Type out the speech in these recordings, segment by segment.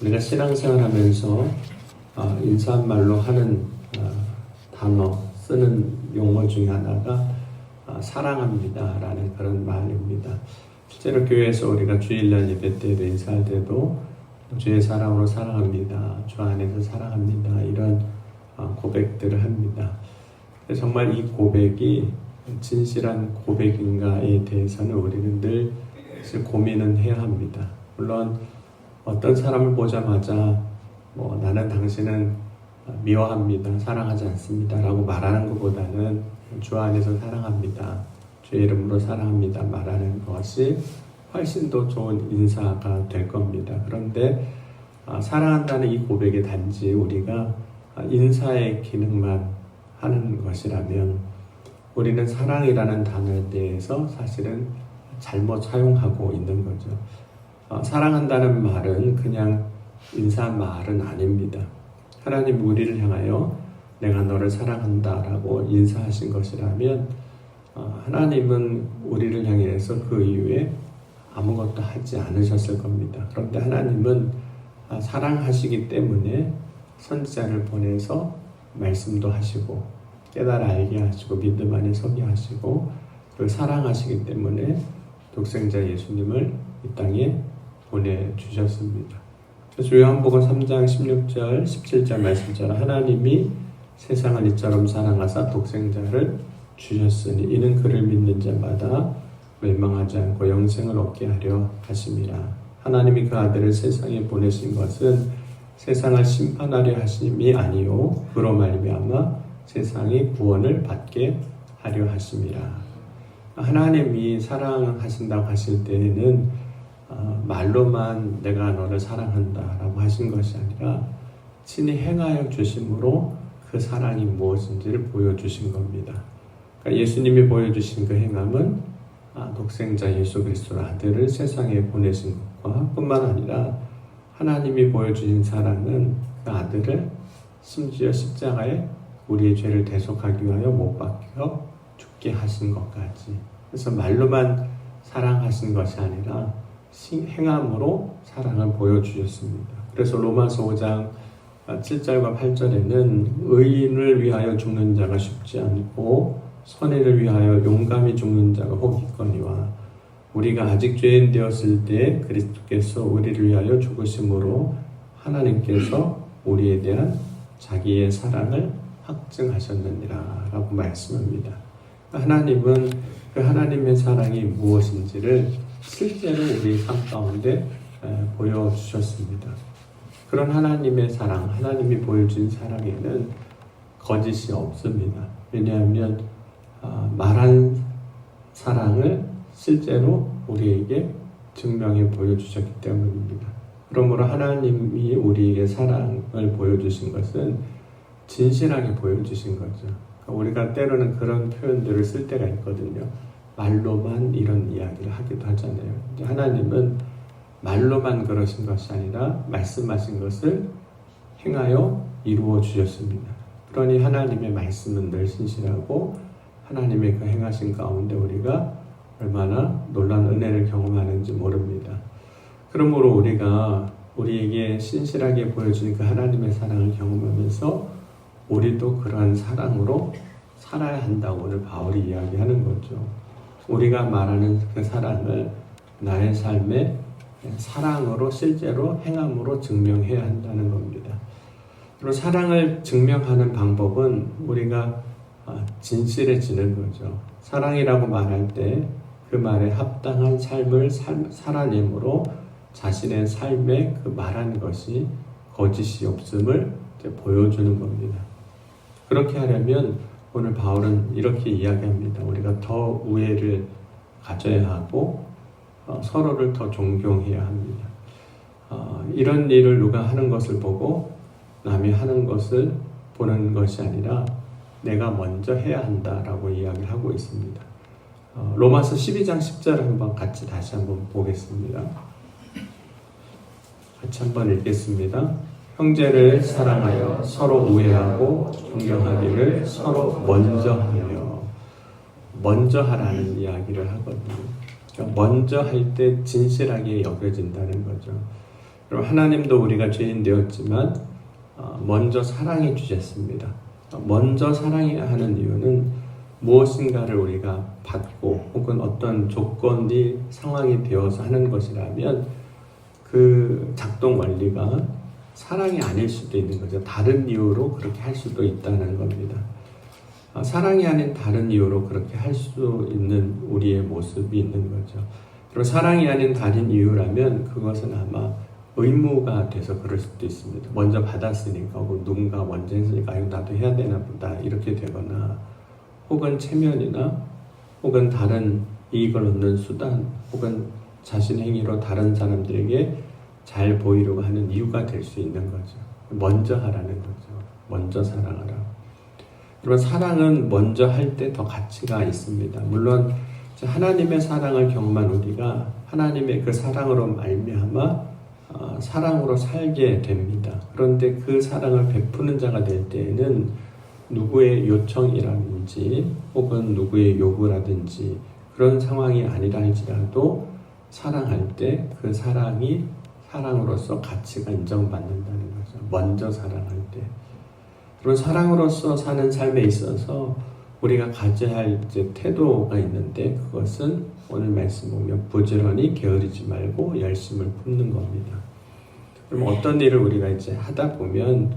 우리가 신앙생활하면서 어, 인사말로 하는 어, 단어 쓰는 용어 중에 하나가 어, 사랑합니다라는 그런 말입니다. 실제로 교회에서 우리가 주일날 예배 때도 인사할 때도 주의 사랑으로 사랑합니다. 주 안에서 사랑합니다. 이런 어, 고백들을 합니다. 정말 이 고백이 진실한 고백인가에 대해서는 우리는 늘 고민은 해야 합니다. 물론 어떤 사람을 보자마자 뭐 나는 당신은 미워합니다, 사랑하지 않습니다 라고 말하는 것보다는 주 안에서 사랑합니다, 주의 이름으로 사랑합니다 말하는 것이 훨씬 더 좋은 인사가 될 겁니다. 그런데 아, 사랑한다는 이 고백이 단지 우리가 아, 인사의 기능만 하는 것이라면 우리는 사랑이라는 단어에 대해서 사실은 잘못 사용하고 있는 거죠. 어, 사랑한다는 말은 그냥 인사 말은 아닙니다. 하나님 우리를 향하여 내가 너를 사랑한다라고 인사하신 것이라면 어, 하나님은 우리를 향해서 그 이후에 아무것도 하지 않으셨을 겁니다. 그런데 하나님은 아, 사랑하시기 때문에 선지자를 보내서 말씀도 하시고 깨달아 알게 하시고 믿음 안에 서게 하시고 그 사랑하시기 때문에 독생자 예수님을 이 땅에 보내주셨습니다. 요한복음 3장 16절 17절 말씀처럼 하나님이 세상을 이처럼 사랑하사 독생자를 주셨으니 이는 그를 믿는 자마다 멸망하지 않고 영생을 얻게 하려 하심이라. 하나님이 그 아들을 세상에 보내신 것은 세상을 심판하려 하심이 아니요 그로 말미암아 세상이 구원을 받게 하려 하심이라. 하나님이 사랑하신다고 하실 때에는 어, 말로만 내가 너를 사랑한다라고 하신 것이 아니라 친히 행하여 주심으로 그 사랑이 무엇인지를 보여주신 겁니다. 그러니까 예수님이 보여주신 그 행함은 아, 독생자 예수 그리스도 아들을 세상에 보내신 것과 뿐만 아니라 하나님이 보여주신 사랑은 그 아들을 심지어 십자가에 우리의 죄를 대속하기 위하여 못 박혀 죽게 하신 것까지. 그래서 말로만 사랑하신 것이 아니라 행함으로 사랑을 보여주셨습니다. 그래서 로마서 5장 7절과 8절에는 의인을 위하여 죽는 자가 쉽지 않고 선의를 위하여 용감히 죽는 자가 혹 있거니와 우리가 아직 죄인 되었을 때 그리스도께서 우리를 위하여 죽으심으로 하나님께서 우리에 대한 자기의 사랑을 확증하셨느니라 라고 말씀합니다. 하나님은 그 하나님의 사랑이 무엇인지를 실제로 우리 삶 가운데 보여주셨습니다. 그런 하나님의 사랑, 하나님이 보여준 사랑에는 거짓이 없습니다. 왜냐하면 아, 말한 사랑을 실제로 우리에게 증명해 보여주셨기 때문입니다. 그러므로 하나님이 우리에게 사랑을 보여주신 것은 진실하게 보여주신 거죠. 그러니까 우리가 때로는 그런 표현들을 쓸 때가 있거든요. 말로만 이런 이야기를 하기도 하잖아요. 하나님은 말로만 그러신 것이 아니라 말씀하신 것을 행하여 이루어 주셨습니다. 그러니 하나님의 말씀은 늘 신실하고 하나님의 그 행하신 가운데 우리가 얼마나 놀란 은혜를 경험하는지 모릅니다. 그러므로 우리가 우리에게 신실하게 보여주그 하나님의 사랑을 경험하면서 우리도 그러한 사랑으로 살아야 한다고 오늘 바울이 이야기하는 거죠. 우리가 말하는 그 사랑을 나의 삶에 사랑으로 실제로 행함으로 증명해야 한다는 겁니다. 그리고 사랑을 증명하는 방법은 우리가 아, 진실해지는 거죠. 사랑이라고 말할 때 그 말에 합당한 삶을 살아내므로 자신의 삶에 그 말한 것이 거짓이 없음을 보여주는 겁니다. 그렇게 하려면 오늘 바울은 이렇게 이야기합니다. 우리가 더 우애를 가져야 하고 어, 서로를 더 존경해야 합니다. 어, 이런 일을 누가 하는 것을 보고 남이 하는 것을 보는 것이 아니라 내가 먼저 해야 한다라고 이야기를 하고 있습니다. 어, 로마서 12장 10절 한번 같이 다시 한번 보겠습니다. 같이 한번 읽겠습니다. 형제를 사랑하여 서로 우애하고 존경하기를 서로 먼저 하며 먼저 하라는 이야기를 하거든요. 그러니까 먼저 할 때 진실하게 여겨진다는 거죠. 그럼 하나님도 우리가 죄인 되었지만 어, 먼저 사랑해 주셨습니다. 먼저 사랑해야 하는 이유는 무엇인가를 우리가 받고 혹은 어떤 조건이 상황이 되어서 하는 것이라면 그 작동 원리가 사랑이 아닐 수도 있는 거죠. 다른 이유로 그렇게 할 수도 있다는 겁니다. 아, 사랑이 아닌 다른 이유로 그렇게 할 수 있는 우리의 모습이 있는 거죠. 그리고 사랑이 아닌 다른 이유라면 그것은 아마 의무가 돼서 그럴 수도 있습니다. 먼저 받았으니까 혹은 누군가 먼저 했으니까 아유 나도 해야 되나 보다 이렇게 되거나 혹은 체면이나 혹은 다른 이익을 얻는 수단 혹은 자신 행위로 다른 사람들에게 잘 보이려고 하는 이유가 될 수 있는 거죠. 먼저 하라는 거죠. 먼저 사랑하라. 그러면 사랑은 먼저 할 때 더 가치가 있습니다. 물론 하나님의 사랑을 경험한 우리가 하나님의 그 사랑으로 말미암아 어, 사랑으로 살게 됩니다. 그런데 그 사랑을 베푸는 자가 될 때에는 누구의 요청이라든지 혹은 누구의 요구라든지 그런 상황이 아니라 할지라도 사랑할 때 그 사랑이 사랑으로서 가치가 인정받는다는 거죠. 먼저 사랑할 때. 그런 사랑으로서 사는 삶에 있어서 우리가 가져야 할 이제 태도가 있는데 그것은 오늘 말씀 보면 부지런히 게으르지 말고 열심을 품는 겁니다. 그럼 어떤 일을 우리가 이제 하다 보면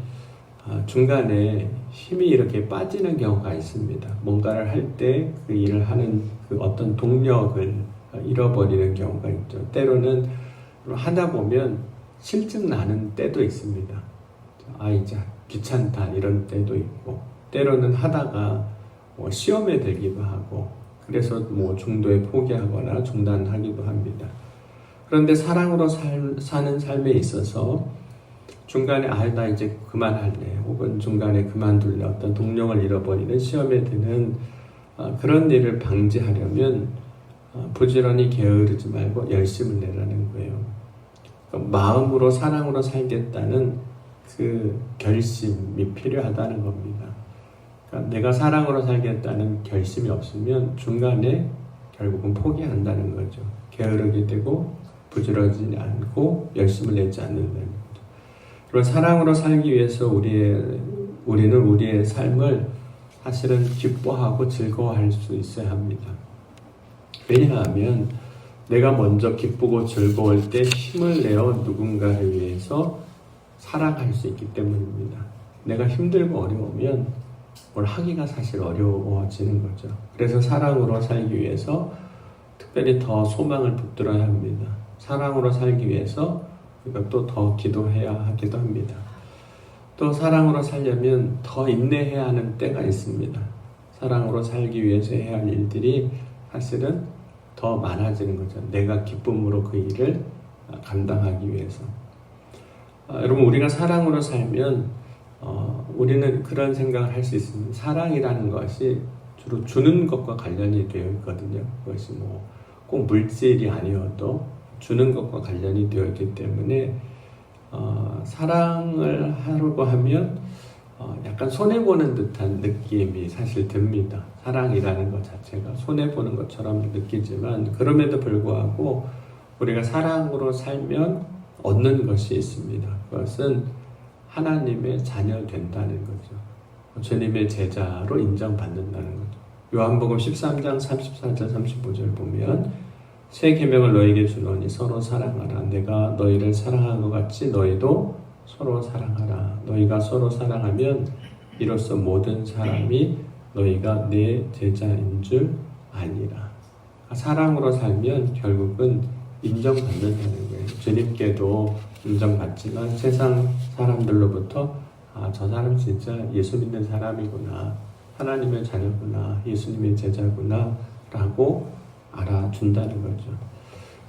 아, 중간에 힘이 이렇게 빠지는 경우가 있습니다. 뭔가를 할 때 그 일을 하는 그 어떤 동력을 잃어버리는 경우가 있죠. 때로는 하다 보면 실증 나는 때도 있습니다. 아 이제 귀찮다 이런 때도 있고 때로는 하다가 뭐 시험에 들기도 하고 그래서 뭐 중도에 포기하거나 중단하기도 합니다. 그런데 사랑으로 살, 사는 삶에 있어서 중간에 아나 이제 그만할래 혹은 중간에 그만둘래 어떤 동력을 잃어버리는 시험에 드는 어, 그런 일을 방지하려면 어, 부지런히 게으르지 말고 열심을 내라는 거예요. 마음으로 사랑으로 살겠다는 그 결심이 필요하다는 겁니다. 그러니까 내가 사랑으로 살겠다는 결심이 없으면 중간에 결국은 포기한다는 거죠. 게으르게 되고 부지런하지 않고 열심을 내지 않는다는 거죠. 그리고 사랑으로 살기 위해서 우리의 우리는 우리의 삶을 사실은 기뻐하고 즐거워할 수 있어야 합니다. 왜냐하면 내가 먼저 기쁘고 즐거울 때 힘을 내어 누군가를 위해서 살아갈 수 있기 때문입니다. 내가 힘들고 어려우면 뭘 하기가 사실 어려워지는 거죠. 그래서 사랑으로 살기 위해서 특별히 더 소망을 붙들어야 합니다. 사랑으로 살기 위해서 우리가 또 더 기도해야 하기도 합니다. 또 사랑으로 살려면 더 인내해야 하는 때가 있습니다. 사랑으로 살기 위해서 해야 할 일들이 사실은 더 많아지는 거죠. 내가 기쁨으로 그 일을 감당하기 위해서. 아, 여러분, 우리가 사랑으로 살면, 어, 우리는 그런 생각을 할 수 있습니다. 사랑이라는 것이 주로 주는 것과 관련이 되어 있거든요. 그것이 뭐, 꼭 물질이 아니어도 주는 것과 관련이 되어 있기 때문에, 어, 사랑을 하려고 하면, 어, 약간 손해보는 듯한 느낌이 사실 듭니다. 사랑이라는 것 자체가 손해보는 것처럼 느끼지만, 그럼에도 불구하고 우리가 사랑으로 살면 얻는 것이 있습니다. 그것은 하나님의 자녀 된다는 거죠. 주님의 제자로 인정받는다는 거죠. 요한복음 13장 34절 35절 보면 새 계명을 너에게 주노니 서로 사랑하라. 내가 너희를 사랑한 것 같이 너희도 서로 사랑하라. 너희가 서로 사랑하면 이로써 모든 사람이 너희가 내 제자인 줄 아니라. 사랑으로 살면 결국은 인정받는다는 거예요. 주님께도 인정받지만 세상 사람들로부터 아, 저 사람 진짜 예수 믿는 사람이구나. 하나님의 자녀구나. 예수님의 제자구나. 라고 알아준다는 거죠.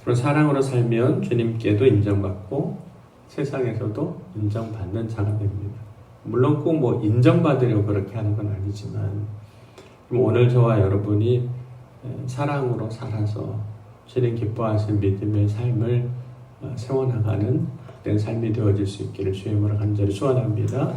그리고 사랑으로 살면 주님께도 인정받고 세상에서도 인정받는 됩니다. 물론 꼭 뭐 인정받으려고 그렇게 하는 건 아니지만 오늘 저와 여러분이 사랑으로 살아서 주님 기뻐하신 믿음의 삶을 세워나가는 된 삶이 되어질 수 있기를 주의 이름으로 간절히 축원합니다.